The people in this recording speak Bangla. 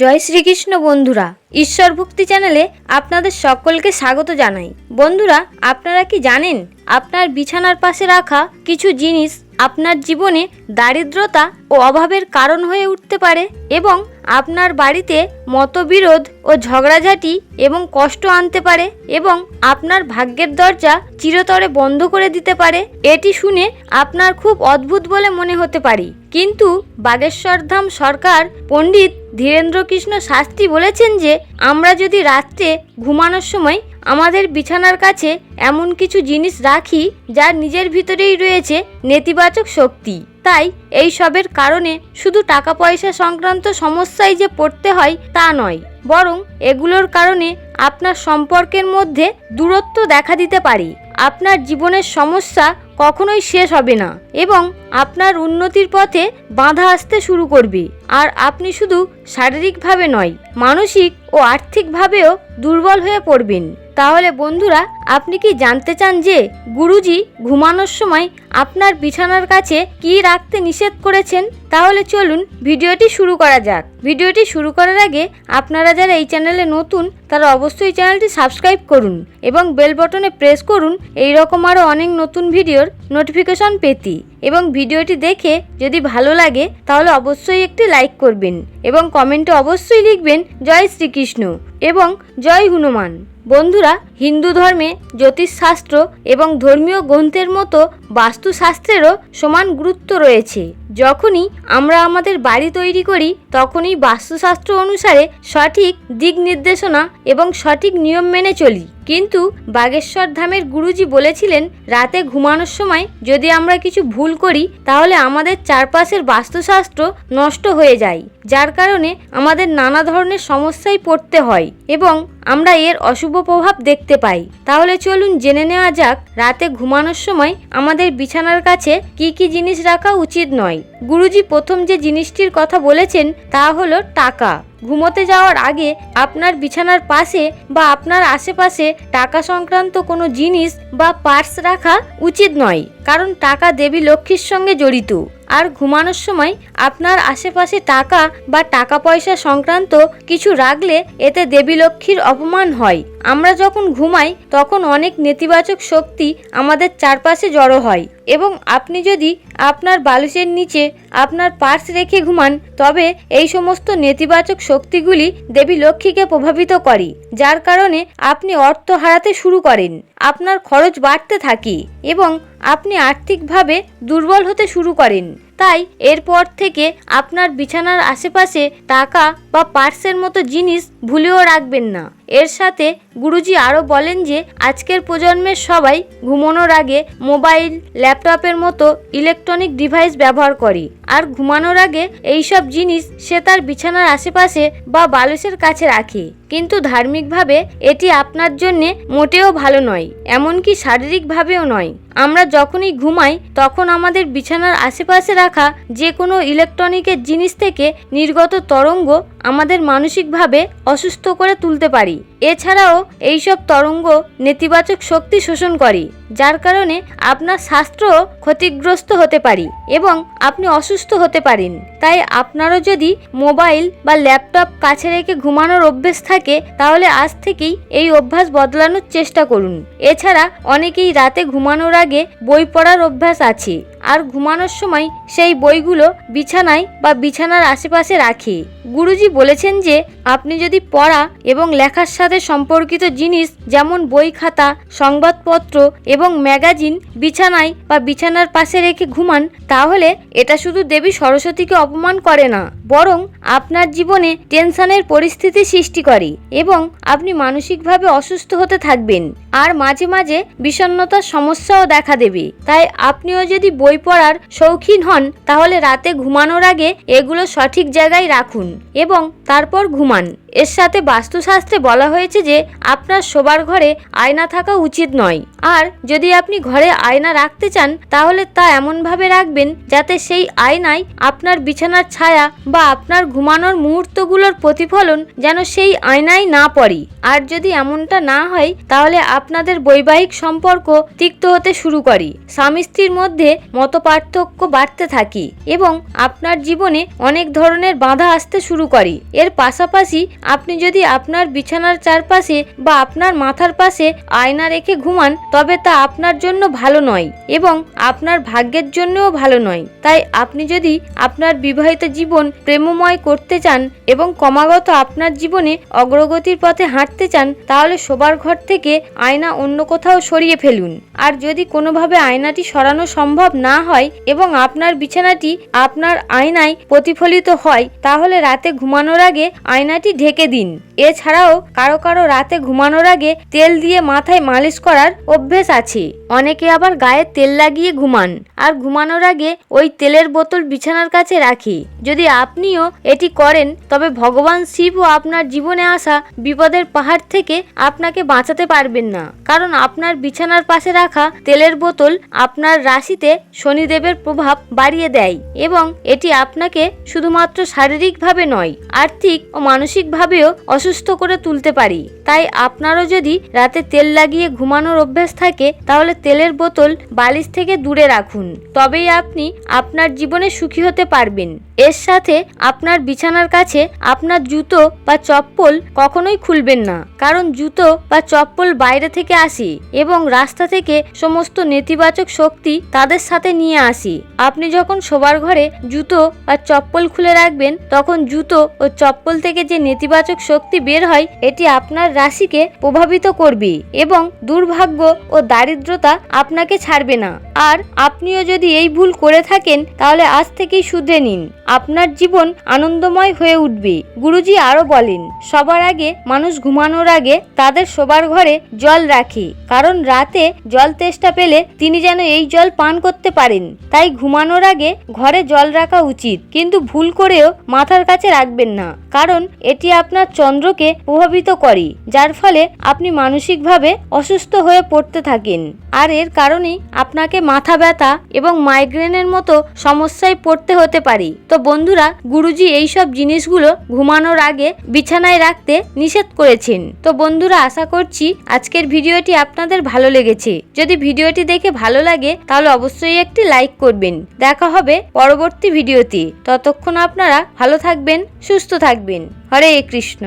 জয় শ্রীকৃষ্ণ বন্ধুরা, ঈশ্বর ভক্তি চ্যানেলে আপনাদের সকলকে স্বাগত জানাই। বন্ধুরা, আপনারা কি জানেন, আপনার বিছানার পাশে রাখা কিছু জিনিস আপনার জীবনে দারিদ্রতা ও অভাবের কারণ হয়ে উঠতে পারে এবং আপনার বাড়িতে মতবিরোধ ও ঝগড়াঝাটি এবং কষ্ট আনতে পারে এবং আপনার ভাগ্যের দরজা চিরতরে বন্ধ করে দিতে পারে। এটি শুনে আপনার খুব অদ্ভুত বলে মনে হতে পারে। কিন্তু বাগেশ্বরধাম সরকার পণ্ডিত ধীরেন্দ্রকৃষ্ণ শাস্ত্রী বলেছেন যে, আমরা যদি রাত্রে ঘুমানোর সময় আমাদের বিছানার কাছে এমন কিছু জিনিস রাখি যার নিজের ভিতরেই রয়েছে নেতিবাচক শক্তি। তাই এই সবের কারণে শুধু টাকা পয়সা সংক্রান্ত সমস্যায় যে পড়তে হয় তা নয়, বরং এগুলোর কারণে আপনার সম্পর্কের মধ্যে দূরত্ব দেখা দিতে পারে। আপনার জীবনের সমস্যা কখনোই শেষ হবে না এবং আপনার উন্নতির পথে বাধা আসতে শুরু করবে। আর আপনি শুধু শারীরিকভাবে নয়, মানসিক ও আর্থিকভাবেও দুর্বল হয়ে পড়বেন। তাহলে বন্ধুরা, আপনি কি জানতে চান যে গুরুজি ঘুমানোর সময় আপনার বিছানার কাছে কি রাখতে নিষেধ করেছেন? তাহলে চলুন ভিডিওটি শুরু করা যাক। ভিডিওটি শুরু করার আগে আপনারা যারা এই চ্যানেলে নতুন, তারা অবশ্যই চ্যানেলটি সাবস্ক্রাইব করুন এবং বেল বটনে প্রেস করুন। এই রকম আরও অনেক নতুন ভিডিওর নোটিফিকেশন পেতে। এবং ভিডিওটি দেখে যদি ভালো লাগে, তাহলে অবশ্যই একটি লাইক করবেন এবং কমেন্টে অবশ্যই লিখবেন, জয় শ্রীকৃষ্ণ এবং জয় হনুমান বন্ধুরা হিন্দু ধর্মে জ্যোতিষশাস্ত্র এবং ধর্মীয় গ্রন্থের মতো বাস্তুশাস্ত্রেরও সমান গুরুত্ব রয়েছে। যখনই আমরা আমাদের বাড়ি তৈরি করি, তখনই বাস্তুশাস্ত্র অনুসারে সঠিক দিক নির্দেশনা এবং সঠিক নিয়ম মেনে চলি। কিন্তু বাগেশ্বর ধামের গুরুজি বলেছিলেন, রাতে ঘুমানোর সময় যদি আমরা কিছু ভুল করি, তাহলে আমাদের চারপাশের বাস্তুশাস্ত্র নষ্ট হয়ে যায়, যার কারণে আমাদের নানা ধরনের সমস্যায় পড়তে হয় এবং আমরা এর অশুভ প্রভাব দেখতে পাই। তাহলে চলুন জেনে নেওয়া যাক, রাতে ঘুমানোর সময় আমাদের বিছানার কাছে কি কি জিনিস রাখা উচিত নয়। গুরুজি প্রথম যে জিনিসটির কথা বলেছেন তা হলো টাকা। ঘুমোতে যাওয়ার আগে আপনার বিছানার পাশে বা আপনার আশেপাশে টাকা সংক্রান্ত কোনো জিনিস বা পার্স রাখা উচিত নয়, কারণ টাকা দেবী লক্ষ্মীর সঙ্গে জড়িত। আর ঘুমানোর সময় আপনার আশেপাশে টাকা বা টাকা পয়সা সংক্রান্ত কিছু রাখলে এতে দেবী লক্ষ্মীর অপমান হয়। আমরা যখন ঘুমাই, তখন অনেক নেতিবাচক শক্তি আমাদের চারপাশে জড়ো হয়। এবং আপনি যদি আপনার বালিশের নিচে আপনার পার্স রেখে ঘুমান, তবে এই সমস্ত নেতিবাচক শক্তিগুলি দেবী লক্ষ্মীকে প্রভাবিত করে, যার কারণে আপনি অর্থ হারাতে শুরু করেন, আপনার খরচ বাড়তে থাকে এবং আপনি আর্থিকভাবে দুর্বল হতে শুরু করেন। তাই এরপর থেকে আপনার বিছানার আশেপাশে টাকা বা পার্সের মতো জিনিস ভুলেও রাখবেন না। এর সাথে গুরুজি আরও বলেন যে, আজকের প্রজন্মের সবাই ঘুমানোর আগে মোবাইল, ল্যাপটপের মতো ইলেকট্রনিক ডিভাইস ব্যবহার করে। আর ঘুমানোর আগে এইসব জিনিস সে তার বিছানার আশেপাশে বা বালিশের কাছে রাখে। কিন্তু ধার্মিকভাবে এটি আপনার জন্যে মোটেও ভালো নয়, এমনকি শারীরিকভাবেও নয়। আমরা যখনই ঘুমাই, তখন আমাদের বিছানার আশেপাশে রাখা যে কোনো ইলেকট্রনিকের জিনিস থেকে নির্গত তরঙ্গ আমাদের মানসিকভাবে অসুস্থ করে তুলতে পারি। এছাড়াও এইসব তরঙ্গ নেতিবাচক শক্তি শোষণ করে। যার কারণে আপনার স্বাস্থ্যও ক্ষতিগ্রস্ত হতে পারে এবং আপনি অসুস্থ হতে পারেন। তাই আপনারও যদি মোবাইল বা ল্যাপটপ কাছে রেখে ঘুমানোর অভ্যেস থাকে, তাহলে আজ থেকেই এই অভ্যাস বদলানোর চেষ্টা করুন। এছাড়া অনেকেই রাতে ঘুমানোর আগে বই পড়ার অভ্যাস আছে, আর ঘুমানোর সময় সেই বইগুলো বিছানায় বা বিছানার আশেপাশে রাখে। গুরুজি বলেছেন যে, আপনি যদি পড়া এবং লেখার সাথে সম্পর্কিত জিনিস, যেমন বই খাতা, সংবাদপত্র এবং ম্যাগাজিন বিছানায় বা বিছানার পাশে রেখে ঘুমান, তাহলে এটা শুধু দেবী সরস্বতীকে অপমান করে না। বরং আপনার জীবনে টেনশনের পরিস্থিতি সৃষ্টি করে এবং আপনি মানসিকভাবে অসুস্থ হতে থাকবেন। আর মাঝে মাঝে বিষণ্ণতার সমস্যাও দেখা দেবে। তাই আপনিও যদি বই পড়ার শৌখিন হন, তাহলে রাতে ঘুমানোর আগে এগুলো সঠিক জায়গায় রাখুন এবং তারপর ঘুমান। এর সাথে বাস্তুশাস্ত্রে বলা হয়েছে যে, আপনার শোবার ঘরে আয়না থাকা উচিত নয়। আর যদি আপনি ঘরে আয়না রাখতে চান, তাহলে তা এমনভাবে রাখবেন যাতে সেই আয়নায় আপনার বিছানার ছায়া বা আপনার ঘুমানোর মুহূর্তগুলোর প্রতিফলন যেন সেই আয়নায় না পড়ে। আর যদি এমনটা না হয়, তাহলে আপনাদের বৈবাহিক সম্পর্ক তিক্ত হতে শুরু করে। স্বামী স্ত্রীর মধ্যে মতপার্থক্য বাড়তে থাকে এবং আপনার জীবনে অনেক ধরনের বাধা আসতে শুরু করে। এর পাশাপাশি আপনি যদি আপনার বিছানার চারপাশে বা আপনার মাথার পাশে আয়না রেখে ঘুমান, তবে তা আপনার জন্য ভালো নয় এবং আপনার ভাগ্যের জন্যও ভালো নয়। তাই আপনি যদি আপনার বিবাহিত জীবন প্রেমময় করতে চান এবং ক্রমাগত আপনার জীবনে অগ্রগতির পথে হাঁটতে চান, তাহলে শোবার ঘর থেকে আয়না অন্য কোথাও সরিয়ে ফেলুন। আর যদি কোনোভাবে আয়নাটি সরানো সম্ভব না হয় এবং আপনার বিছানাটি আপনার আয়নায় প্রতিফলিত হয়, তাহলে রাতে ঘুমানোর আগে আয়নাটি ঢেকে দিন। এছাড়াও কারও কারও রাতে ঘুমানোর আগে তেল দিয়ে মাথায় মালিশ করার অভ্যেস আছে। অনেকে আবার গায়ে তেল লাগিয়ে ঘুমান। আর ঘুমানোর আগে ওই তেলের বোতল বিছানার কাছে রাখে। যদি আপনিও এটি করেন, তবে ভগবান শিবও আপনার জীবনে আসা বিপদের পাহাড় থেকে আপনাকে বাঁচাতে পারবেন না। কারণ আপনার বিছানার পাশে রাখা তেলের বোতল আপনার রাশিতে শনিদেবের প্রভাব বাড়িয়ে দেয় এবং এটি আপনাকে শুধুমাত্র শারীরিকভাবে নয়, আর্থিক ও মানসিকভাবেও অসুস্থ করে তুলতে পারি। তাই আপনারও যদি রাতে তেল লাগিয়ে ঘুমানোর অভ্যাস থাকে, তাহলে তেলের বোতল বালিশ থেকে দূরে রাখুন, তবেই আপনি আপনার জীবনে সুখী হতে পারবেন। এর সাথে আপনার বিছানার কাছে আপনার জুতো বা চপ্পল কখনোই খুলবেন না। কারণ জুতো বা চপ্পল বাইরে থেকে আসি এবং রাস্তা থেকে সমস্ত নেতিবাচক শক্তি তাদের সাথে নিয়ে আসি। আপনি যখন শোবার ঘরে জুতো বা চপ্পল খুলে রাখবেন, তখন জুতো ও চপ্পল থেকে যে নেতিবাচক শক্তি বের হয়, এটি আপনার রাশিকে প্রভাবিত করবে এবং দুর্ভাগ্য ও দারিদ্রতা আপনাকে ছাড়বে না। আর আপনিও যদি এই ভুল করে থাকেন, তাহলে আজ থেকেই শুধরে নিন। আপনার জীবন আনন্দময় হয়ে উঠবে। গুরুজি আরও বলেন, সবার আগে মানুষ ঘুমানোর আগে তাদের শোবার ঘরে জল রাখে, কারণ রাতে জল তেষ্টা পেলে তিনি যেন এই জল পান করতে পারেন। তাই ঘুমানোর আগে ঘরে জল রাখা উচিত, কিন্তু ভুল করেও মাথার কাছে রাখবেন না, কারণ এটি আপনার চন্দ্রকে প্রভাবিত করে, যার ফলে আপনি মানসিকভাবে অসুস্থ হয়ে পড়তে থাকেন। আর এর কারণেই আপনাকে মাথা ব্যথা এবং মাইগ্রেনের মতো সমস্যায় পড়তে হতে পারে। তো বন্ধুরা, গুরুজি এইসব জিনিসগুলো ঘুমানোর আগে বিছানায় রাখতে নিষেধ করেছেন। তো বন্ধুরা, আশা করছি আজকের ভিডিওটি আপনাদের ভালো লেগেছে। যদি ভিডিওটি দেখে ভালো লাগে, তাহলে অবশ্যই একটি লাইক করবেন। দেখা হবে পরবর্তী ভিডিওতে। ততক্ষণ আপনারা ভালো থাকবেন, সুস্থ থাকবেন। হরে কৃষ্ণ।